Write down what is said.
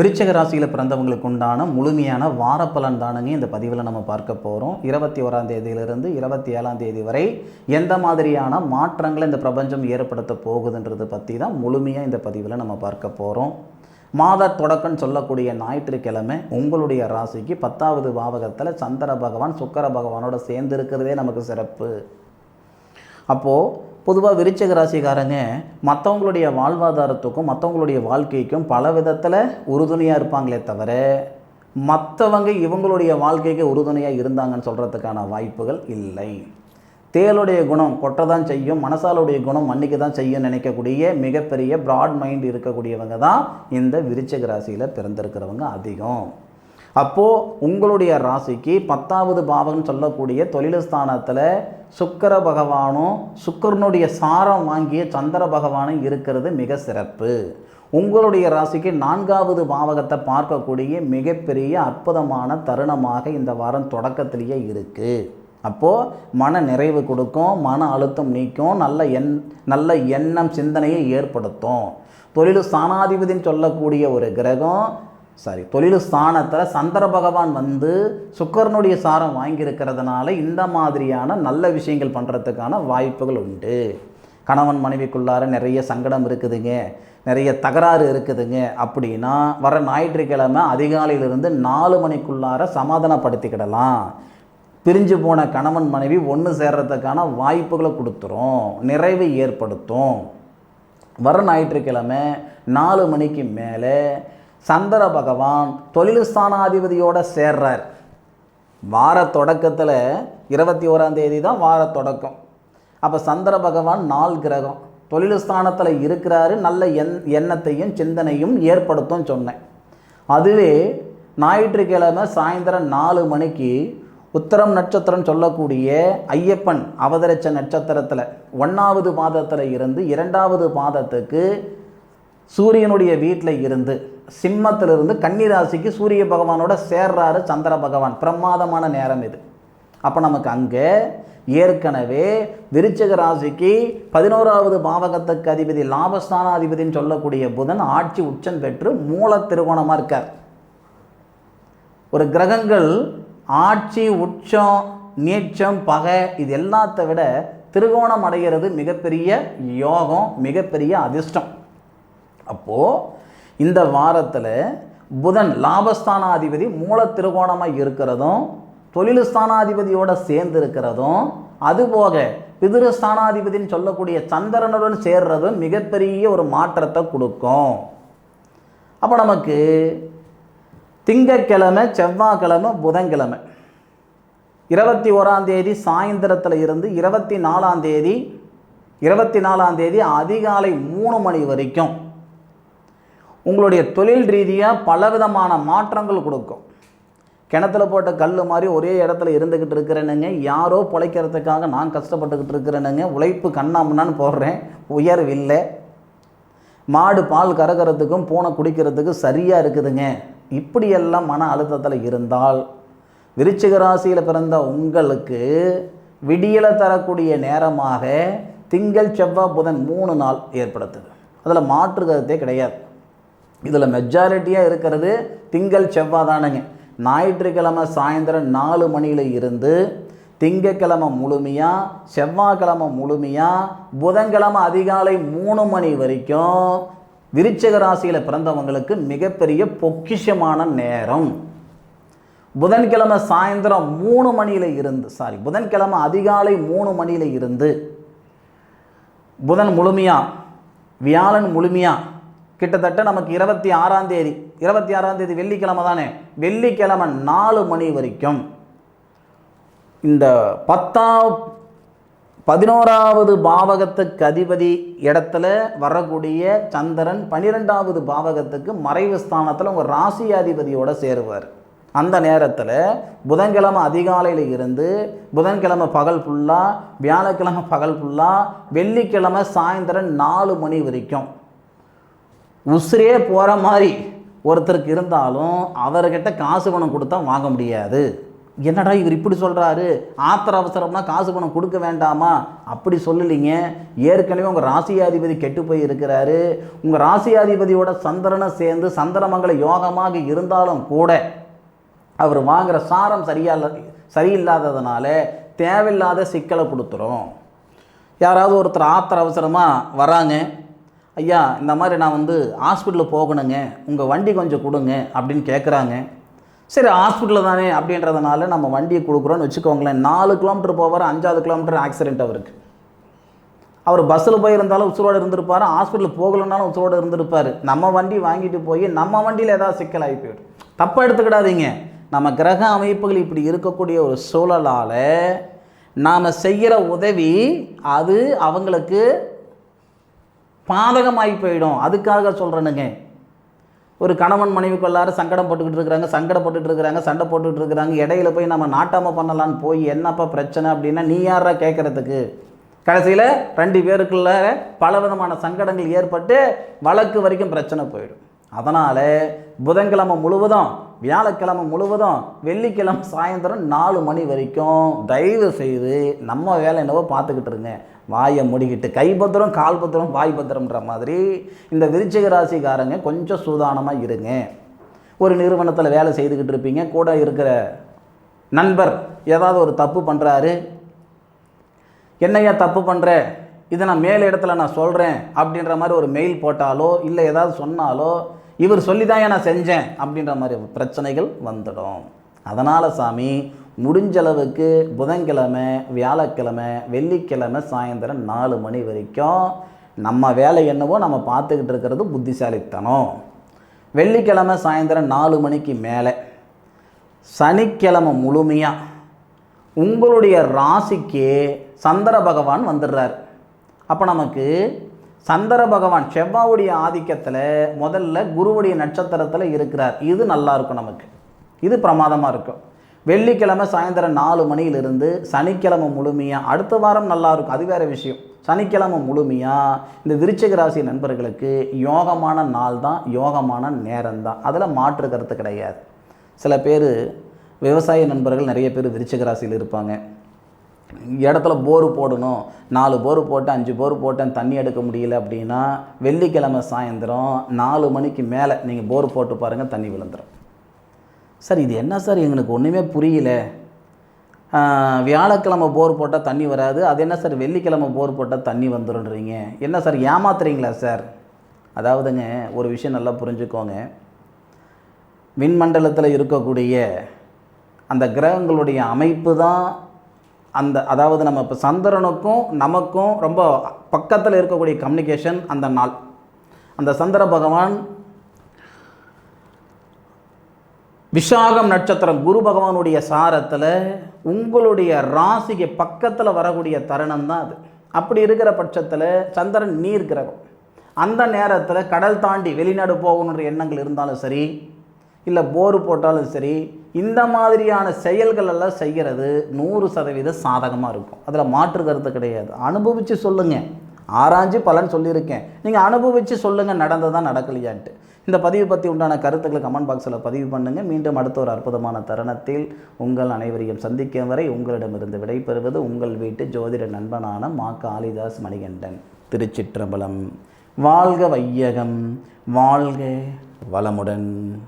விருச்சக ராசியில் பிறந்தவங்களுக்கு உண்டான முழுமையான வாரப்பலன் தானுங்க இந்த பதிவில் நம்ம பார்க்க போகிறோம் இருபத்தி ஓராம் தேதியிலிருந்து இருபத்தி ஏழாம் தேதி வரை எந்த மாதிரியான மாற்றங்களை இந்த பிரபஞ்சம் ஏற்படுத்த போகுதுன்றது பற்றி தான் முழுமையாக இந்த பதிவில் நம்ம பார்க்க போகிறோம் மாத தொடக்கம்னு சொல்லக்கூடிய ஞாயிற்றுக்கிழமை உங்களுடைய ராசிக்கு பத்தாவது பாவகத்தில் சந்திர பகவான் சுக்கர பகவானோட சேர்ந்து இருக்கிறதே நமக்கு சிறப்பு. அப்போது பொதுவாக விருச்சக ராசிக்காரங்க மற்றவங்களுடைய வாழ்வாதாரத்துக்கும் மற்றவங்களுடைய வாழ்க்கைக்கும் பல விதத்தில் உறுதுணையாக இருப்பாங்களே தவிர மற்றவங்க இவங்களுடைய வாழ்க்கைக்கு உறுதுணையாக இருந்தாங்கன்னு சொல்கிறதுக்கான வாய்ப்புகள் இல்லை. தேளுடைய குணம் கொட்டை தான் செய்யும் மனசாலுடைய குணம் மன்னிக்க தான் செய்யும் நினைக்கக்கூடிய மிகப்பெரிய ப்ராட் மைண்ட் இருக்கக்கூடியவங்க தான் இந்த விருச்சக ராசியில் பிறந்திருக்கிறவங்க அதிகம். அப்போது உங்களுடைய ராசிக்கு பத்தாவது பாவம்னு சொல்லக்கூடிய தொழில் ஸ்தானத்தில் சுக்கர பகவானும் சுக்கரனுடைய சாரம் வாங்கிய சந்திர பகவானும் இருக்கிறது மிக சிறப்பு. உங்களுடைய ராசிக்கு நான்காவது பாவகத்தை பார்க்கக்கூடிய மிகப்பெரிய அற்புதமான தருணமாக இந்த வாரம் தொடக்கத்திலேயே இருக்குது அப்போது மன நிறைவு கொடுக்கும் மன அழுத்தம் நீக்கும் நல்ல எண் நல்ல எண்ணம் சிந்தனையை ஏற்படுத்தும். தொழில் ஸ்தானாதிபதின்னு சொல்லக்கூடிய ஒரு கிரகம் சாரி தொழில் ஸ்தானத்தில் சந்திர பகவான் வந்து சுக்கரனுடைய சாரம் வாங்கியிருக்கிறதுனால இந்த மாதிரியான நல்ல விஷயங்கள் பண்ணுறதுக்கான வாய்ப்புகள் உண்டு. கணவன் மனைவிக்குள்ளார நிறைய சங்கடம் இருக்குதுங்க நிறைய தகராறு இருக்குதுங்க. அப்படின்னா வர ஞாயிற்றுக்கிழமை அதிகாலையிலிருந்து நாலு மணிக்குள்ளார சமாதானப்படுத்திக்கிடலாம். பிரிஞ்சு போன கணவன் மனைவி ஒன்று சேர்றதுக்கான வாய்ப்புகளை கொடுத்துரும் நிறைவை ஏற்படுத்தும். வர ஞாயிற்றுக்கிழமை நாலு மணிக்கு மேலே சந்திர பகவான் தொழில் ஸ்தானாதிபதியோட சேர்றார். வார தொடக்கத்தில் இருபத்தி ஓராம் தேதி தான் வார தொடக்கம். அப்போ சந்திர பகவான் நாள் கிரகம். தொழில் ஸ்தானத்தில் இருக்கிறாரு நல்ல எண் எண்ணத்தையும் சிந்தனையும் ஏற்படுத்தும் சொன்னேன். அதுவே ஞாயிற்றுக்கிழமை சாயந்தரம் நாலு மணிக்கு உத்தரம் நட்சத்திரம் சொல்லக்கூடிய ஐயப்பன் அவதரிச்ச நட்சத்திரத்தில் ஒன்றாவது பாதத்தில் இருந்து இரண்டாவது பாதத்துக்கு சூரியனுடைய வீட்டில் இருந்து சிம்மத்திலிருந்து கன்னிராசிக்கு சூரிய பகவானோட சேர்றாரு சந்திர பகவான். பிரமாதமான நேரம் இது. அப்போ நமக்கு அங்கே ஏற்கனவே விருச்சக ராசிக்கு பதினோராவது பாவகத்துக்கு அதிபதி லாபஸ்தானாதிபதினு சொல்லக்கூடிய புதன் ஆட்சி உச்சம் பெற்று மூல திருகோணமாக இருக்கார். ஒரு கிரகங்கள் ஆட்சி உச்சம் நீச்சம் பகை இது எல்லாத்த விட திருகோணம் அடைகிறது மிகப்பெரிய யோகம் மிகப்பெரிய அதிர்ஷ்டம். அப்போது இந்த வாரத்தில் புதன் லாபஸ்தானாதிபதி மூல திருகோணமாக இருக்கிறதும் தொழிலுஸ்தானாதிபதியோட சேர்ந்து இருக்கிறதும் அதுபோக பிதிருஸ்தானாதிபதினு சொல்லக்கூடிய சந்திரனுடன் சேர்றதும் மிகப்பெரிய ஒரு மாற்றத்தை கொடுக்கும். அப்போ நமக்கு திங்கக்கிழமை செவ்வாய்க்கிழமை புதன்கிழமை. இருபத்தி ஓராம் தேதி சாயந்தரத்தில் இருந்து இருபத்தி நாலாம் தேதி இருபத்தி நாலாம் தேதி அதிகாலை மூணு மணி வரைக்கும் உங்களுடைய தொழில் ரீதியாக பலவிதமான மாற்றங்கள் கொடுக்கும். கிணத்துல போட்ட கல் மாதிரி ஒரே இடத்துல இருந்துக்கிட்டு இருக்கிறேனுங்க. யாரோ பிழைக்கிறதுக்காக நான் கஷ்டப்பட்டுக்கிட்டு இருக்கிறேனுங்க. உழைப்பு கண்ணாமண்ணான்னு போடுறேன். உயர்வு இல்லை. மாடு பால் கறக்கிறதுக்கும் பூனை குடிக்கிறதுக்கும் சரியாக இருக்குதுங்க. இப்படியெல்லாம் மன அழுத்தத்தில் இருந்தால் விருச்சிக ராசியில் பிறந்த உங்களுக்கு விடியலை தரக்கூடிய நேரமாக திங்கள் செவ்வாய் புதன் மூணு நாள் ஏற்படுத்துது. அதில் மாற்று கருத்தே கிடையாது. இதில் மெஜாரிட்டியாக இருக்கிறது திங்கள் செவ்வாய் தானுங்க ஞாயிற்றுக்கிழமை சாயந்தரம் நாலு மணியில் இருந்து திங்கக்கிழமை முழுமையாக செவ்வாய்க்கிழமை முழுமையாக புதன்கிழமை அதிகாலை மூணு மணி வரைக்கும் விருச்சக ராசியில் பிறந்தவங்களுக்கு மிகப்பெரிய பொக்கிஷமான நேரம். புதன்கிழமை சாயந்தரம் மூணு மணியில் இருந்து சாரி புதன்கிழமை அதிகாலை மூணு மணியில் இருந்து புதன் முழுமையாக வியாழன் முழுமையாக கிட்டத்தட்ட நமக்கு இருபத்தி ஆறாம் தேதி இருபத்தி ஆறாம் தேதி வெள்ளிக்கிழமை தானே? வெள்ளிக்கிழமை நாலு மணி வரைக்கும். இந்த பத்தாம் பதினோராவது பாவகத்துக்கு அதிபதி இடத்துல வரக்கூடிய சந்திரன் பன்னிரெண்டாவது பாவகத்துக்கு மறைவு ஸ்தானத்தில் உங்கள் அதிபதியோடு சேருவார். அந்த நேரத்தில் புதன்கிழமை அதிகாலையில் இருந்து புதன்கிழமை பகல் ஃபுல்லாக வியாழக்கிழமை பகல் ஃபுல்லாக வெள்ளிக்கிழமை சாயந்தரம் நாலு மணி வரைக்கும். உசுரே போகிற மாதிரி ஒருத்தருக்கு இருந்தாலும் அவர்கிட்ட காசு பணம் கொடுத்தா வாங்க முடியாது. என்னடா இவர் இப்படி சொல்கிறாரு ஆத்திர அவசரம்னா காசு பணம் கொடுக்க வேண்டாமா? அப்படி சொல்லலைங்க. ஏற்கனவே உங்கள் ராசியாதிபதி கெட்டு போய் இருக்கிறாரு உங்கள் ராசியாதிபதியோட சந்திரனை சேர்ந்து சந்திரமங்கல யோகமாக இருந்தாலும் கூட அவர் வாங்குகிற சாரம் சரியா சரியில்லாததுனால தேவையில்லாத சிக்கலை கொடுத்துரும். யாராவது ஒருத்தர் ஆத்திர அவசரமாக வராங்க. ஐயா இந்த மாதிரி நான் வந்து ஹாஸ்பிட்டலில் போகணுங்க உங்கள் வண்டி கொஞ்சம் கொடுங்க அப்படின்னு கேட்குறாங்க சரி ஹாஸ்பிட்டலில் தானே அப்படின்றதுனால நம்ம வண்டியை கொடுக்குறோன்னு வச்சுக்கோங்களேன். நாலு கிலோமீட்டர் போவார் அஞ்சாவது கிலோமீட்டர் ஆக்சிடென்ட் அவருக்கு. அவர் பஸ்ஸில் போயிருந்தாலும் உசுரோடு இருந்திருப்பார் ஹாஸ்பிட்டலுக்கு போகலனாலும் உசுரோடு இருந்திருப்பார். நம்ம வண்டி வாங்கிட்டு போய் நம்ம வண்டியில் ஏதாவது சிக்கலாகி போயிடும். தப்பாக எடுத்துக்கிடாதீங்க. நம்ம கிரக அமைப்புகள் இப்படி இருக்கக்கூடிய ஒரு சூழலால் நாம் செய்கிற உதவி அது அவங்களுக்கு பாதகமாகி போயிடும். அதுக்காக சொல்கிறேனுங்க ஒரு கணவன் மனைவிக்குள்ளார சங்கடம் போட்டுக்கிட்டு இருக்கிறாங்க சங்கடப்பட்டுட்டு இருக்கிறாங்க சண்டை போட்டுக்கிட்டு இருக்கிறாங்க. இடையில போய் நம்ம நாட்டாமல் பண்ணலான்னு போய் என்னப்பா பிரச்சனை அப்படின்னா நீ யாரா கேட்குறதுக்கு கடைசியில் ரெண்டு பேருக்குள்ள பலவிதமான சங்கடங்கள் ஏற்பட்டு வழக்கு வரைக்கும் பிரச்சனை போயிடும். அதனால் புதன்கிழமை முழுவதும் வியாழக்கிழமை முழுவதும் வெள்ளிக்கிழமை சாயந்தரம் நாலு மணி வரைக்கும் தயவு செய்து நம்ம வேலை என்னவோ பார்த்துக்கிட்டு இருங்க. வாயை முடிக்கிட்டு கை பத்திரம் கால் பத்திரம் வாய் பத்திரம்ன்ற மாதிரி இந்த விருச்சிக ராசிக்காரங்க கொஞ்சம் சூதானமாக இருங்க. ஒரு நிறுவனத்தில் வேலை செய்துக்கிட்டு இருப்பீங்க. கூட இருக்கிற நண்பர் ஏதாவது ஒரு தப்பு பண்ணுறாரு என்னையா தப்பு பண்ணுற இதை நான் மேல் இடத்துல நான் சொல்கிறேன் அப்படின்ற மாதிரி ஒரு மெயில் போட்டாலோ இல்லை ஏதாவது சொன்னாலோ இவர் சொல்லி தான் நான் செஞ்சேன் அப்படின்ற மாதிரி பிரச்சனைகள் வந்துடும். அதனால் சாமி முடிஞ்சளவுக்கு புதன்கிழமை வியாழக்கிழமை வெள்ளிக்கிழமை சாயந்தரம் நாலு மணி வரைக்கும் நம்ம வேலை என்னவோ நம்ம பார்த்துக்கிட்டு இருக்கிறது புத்திசாலித்தனம். வெள்ளிக்கிழமை சாயந்தரம் நாலு மணிக்கு மேலே. சனிக்கிழமை முழுமையாக உங்களுடைய ராசிக்கு சந்திர பகவான் வந்துடுறார். அப்போ நமக்கு சந்திர பகவான் செவ்வாவுடைய ஆதிக்கத்தில் முதல்ல குருவுடைய நட்சத்திரத்தில் இருக்கிறார். இது நல்லா இருக்கும் நமக்கு. இது பிரமாதமாக இருக்கும். வெள்ளிக்கிழமை சாயந்தரம் நாலு மணியிலிருந்து சனிக்கிழமை முழுமையாக அடுத்த வாரம் நல்லா இருக்கும். அது வேறு விஷயம். சனிக்கிழமை முழுமையாக இந்த விருச்சிக ராசி நண்பர்களுக்கு யோகமான நாள் தான் யோகமான நேரம் தான். அதில் மாற்று கருத்து கிடையாது. சில பேர் விவசாய நண்பர்கள் நிறைய பேர் விருச்சிக ராசியில் இருப்பாங்க. இடத்துல போர் போடணும். நாலு போர் போட்டு அஞ்சு போர் போட்டேன் தண்ணி எடுக்க முடியல அப்படின்னா வெள்ளிக்கிழமை சாயந்தரம் நாலு மணிக்கு மேலே நீங்கள் போர் போட்டு பாருங்கள் தண்ணி விழுந்துடும் சார் இது என்ன சார்? எங்களுக்கு ஒன்றுமே புரியல. வியாழக்கிழமை போர் போட்டால் தண்ணி வராது. அது என்ன சார்? வெள்ளிக்கிழமை போர் போட்டால் தண்ணி வந்துடுன்றீங்க என்ன சார் ஏமாத்துறீங்களா சார்? அதாவதுங்க ஒரு விஷயம் நல்லா புரிஞ்சுக்கோங்க. விண்மண்டலத்தில் இருக்கக்கூடிய அந்த கிரகங்களுடைய அமைப்பு தான் அந்த அதாவது நம்ம இப்போ சந்திரனுக்கும் நமக்கும் ரொம்ப பக்கத்தில் இருக்கக்கூடிய கம்யூனிகேஷன் அந்த நாள். அந்த சந்திர பகவான் விஷாகம் நட்சத்திரம் குரு பகவானுடைய சாரத்தில் உங்களுடைய ராசிக்கு பக்கத்தில் வரக்கூடிய தருணம் தான் அது. அப்படி இருக்கிற பட்சத்தில் சந்திரன் நீர் கிரகம். அந்த நேரத்தில் கடல் தாண்டி வெளிநாடு போகணுன்ற எண்ணங்கள் இருந்தாலும் சரி இல்லை போர் போட்டாலும் சரி இந்த மாதிரியான செயல்கள் எல்லாம் செய்கிறது நூறு சதவீத சாதகமாக இருக்கும். அதில் மாற்று கருத்து கிடையாது. அனுபவித்து சொல்லுங்கள் ஆராய்ஞ்சு பலன் சொல்லியிருக்கேன். நீங்கள் அனுபவித்து சொல்லுங்கள் நடந்ததான் நடக்கலையான்ட்டு. இந்த பதிவு பற்றி உண்டான கருத்துக்களை கமெண்ட் பாக்ஸில் பதிவு பண்ணுங்கள் மீண்டும் அடுத்த ஒரு அற்புதமான தருணத்தில் உங்கள் அனைவரையும் சந்திக்கும் வரை உங்களிடமிருந்து விடைபெறுவது உங்கள் வீட்டு ஜோதிட நண்பனான மா காளிதாஸ் மணிகண்டன். திருச்சிற்றம்பலம். வாழ்க வையகம். வாழ்க வளமுடன்.